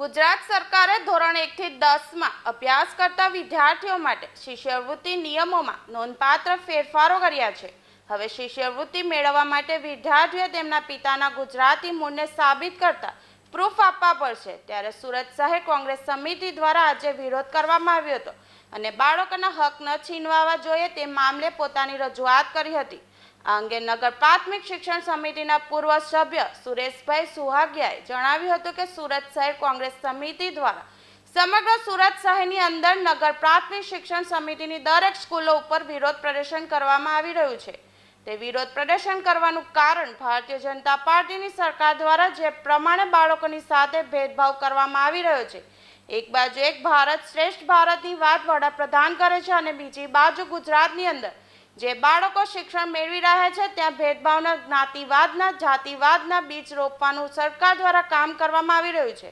ગુજરાત સરકારે ધોરણ એકથી દસમાં અભ્યાસ કરતા વિદ્યાર્થીઓ માટે શિષ્યવૃત્તિ નિયમોમાં નોંધપાત્ર ફેરફારો કર્યા છે. હવે શિષ્યવૃત્તિ મેળવવા માટે વિદ્યાર્થીઓ તેમના પિતાના ગુજરાતી મૂળને સાબિત કરતા પ્રૂફ આપવા પડશે. ત્યારે સુરત શહેર કોંગ્રેસ સમિતિ દ્વારા આજે વિરોધ કરવામાં આવ્યો હતો અને બાળકોના હક ન છીનવાવા જોઈએ તે મામલે પોતાની રજૂઆત કરી હતી. આ અંગે નગર પ્રાથમિક શિક્ષણ સમિતિના પૂર્વ સભ્ય સુરેશભાઈ સુહાગિયાએ જણાવ્યું હતું કે સુરત શહેર કોંગ્રેસ સમિતિ દ્વારા સમગ્ર સુરત શહેરની અંદર નગર પ્રાથમિક શિક્ષણ સમિતિની દરેક સ્કૂલો ઉપર વિરોધ પ્રદર્શન કરવામાં આવી રહ્યું છે. તે વિરોધ પ્રદર્શન કરવાનું કારણ ભારતીય જનતા પાર્ટીની સરકાર દ્વારા જે પ્રમાણે બાળકોની સાથે ભેદભાવ કરવામાં આવી રહ્યો છે. એક બાજુ એક ભારત શ્રેષ્ઠ ભારતની વાત વડાપ્રધાન કરે છે અને બીજી બાજુ ગુજરાતની અંદર જે બાળકો શિક્ષણ મેળવી રહ્યા છે, ત્યાં ભેદભાવના, જ્ઞાતિવાદના, જાતિવાદના બીજ રોપવાનું સરકાર દ્વારા કામ કરવામાં આવી રહ્યું છે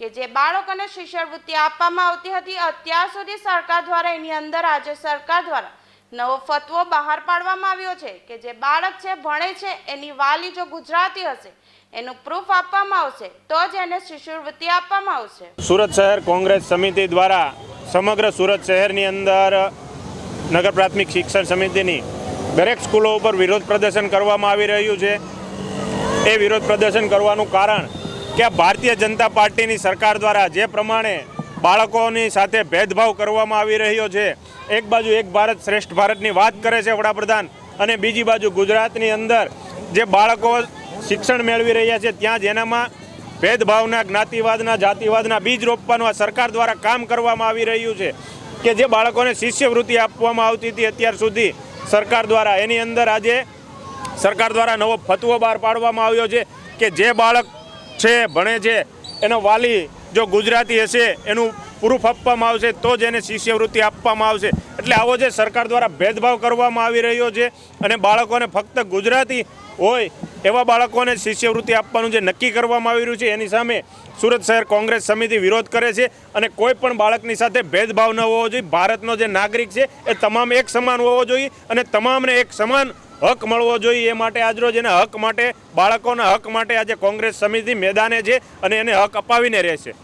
કે જે બાળકોને શિષ્યવૃત્તિ આપવામાં આવતી હતી, અત્યાર સુધી સરકાર દ્વારા એની અંદર આજે સરકાર દ્વારા નવો ફતવો બહાર પાડવામાં આવ્યો છે કે જે બાળક છે, ભણે છે, એની વાલી જો ગુજરાતી હશે, એનું પ્રૂફ આપવામાં આવશે, તો જ એને શિષ્યવૃત્તિ આપવામાં આવશે. સુરત શહેર કોંગ્રેસ સમિતિ દ્વારા સમગ્ર સુરત શહેરની અંદર નગર પ્રાથમિક શિક્ષણ સમિતિની દરેક સ્કૂલો ઉપર વિરોધ પ્રદર્શન કરવામાં આવી રહ્યું છે. એ વિરોધ પ્રદર્શન કરવાનું કારણ કે ભારતીય જનતા પાર્ટીની સરકાર દ્વારા જે પ્રમાણે બાળકોની સાથે ભેદભાવ કરવામાં આવી રહ્યો છે, એક બાજુ એક ભારત શ્રેષ્ઠ ભારતની વાત કરે છે વડાપ્રધાન અને બીજી બાજુ ગુજરાતની અંદર જે બાળકો શિક્ષણ મેળવી રહ્યા છે, ત્યાં જેનામાં ભેદભાવના, જ્ઞાતિવાદના, જાતિવાદના બીજ રોપવાનું આ સરકાર દ્વારા કામ કરવામાં આવી રહ્યું છે. કે જે બાળકોને શિષ્યવૃત્તિ આપવામાં આવતી હતી અત્યાર સુધી સરકાર દ્વારા, એની અંદર આજે સરકાર દ્વારા નવો ફતવો બહાર પાડવામાં આવ્યો છે કે જે બાળક છે, ભણે છે, એનો વાલી જો ગુજરાતી હશે, એનું પ્રૂફ આપવામાં આવશે, તો જ એને શિષ્યવૃત્તિ આપવામાં આવશે. એટલે આવો જે સરકાર દ્વારા ભેદભાવ કરવામાં આવી રહ્યો છે અને બાળકોને ફક્ત ગુજરાતી હોય એવા બાળકોને શિષ્યવૃત્તિ આપવાનું જે નક્કી કરવામાં આવી રહ્યું છે, એની સામે સુરત શહેર કોંગ્રેસ સમિતિ વિરોધ કરે છે અને કોઈ પણ બાળકની સાથે ભેદભાવ ન હોવો જોઈએ. ભારતનો જે નાગરિક છે, એ તમામ એક સમાન હોવો જોઈએ અને તમામને એક સમાન હક મળવો જોઈએ. એ માટે આજરોજ એના હક માટે, બાળકોના હક માટે આજે કોંગ્રેસ સમિતિ મેદાને છે અને એને હક અપાવીને રહેશે